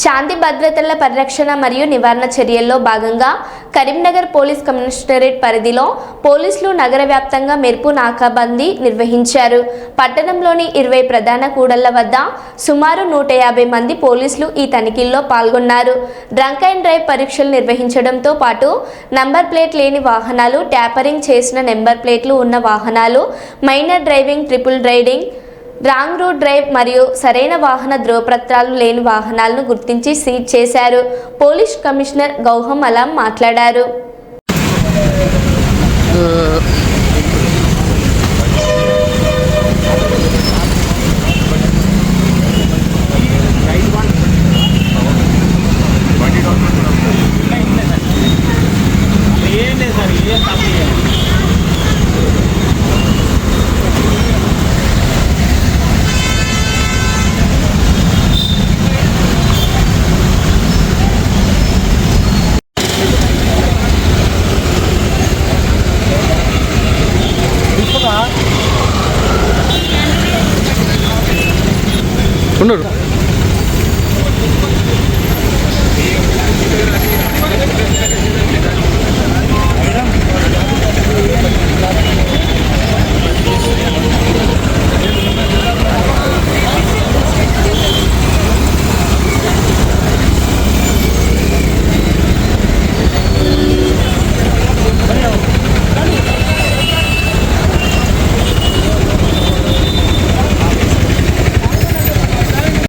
శాంతి భద్రతల పరిరక్షణ మరియు నివారణ చర్యల్లో భాగంగా కరీంనగర్ పోలీస్ కమిషనరేట్ పరిధిలో పోలీసులు నగర వ్యాప్తంగా మెరుపు నాకాబందీ నిర్వహించారు. పట్టణంలోని ఇరవై ప్రధాన కూడళ్ళ వద్ద సుమారు నూట యాభై మంది పోలీసులు ఈ తనిఖీల్లో పాల్గొన్నారు. డ్రంక్ అండ్ డ్రైవ్ పరీక్షలు నిర్వహించడంతో పాటు నంబర్ ప్లేట్ లేని వాహనాలు ట్యాపరింగ్ చేసిన నెంబర్ ప్లేట్లు ఉన్న వాహనాలు minor driving triple riding wrong route drive మరియు సరైన వాహన ధ్రువపత్రాలు లేని వాహనాలను గుర్తించి సీజ్ చేశారు. పోలీస్ కమిషనర్ గౌహం అలాం మాట్లాడారు. இன்னொரு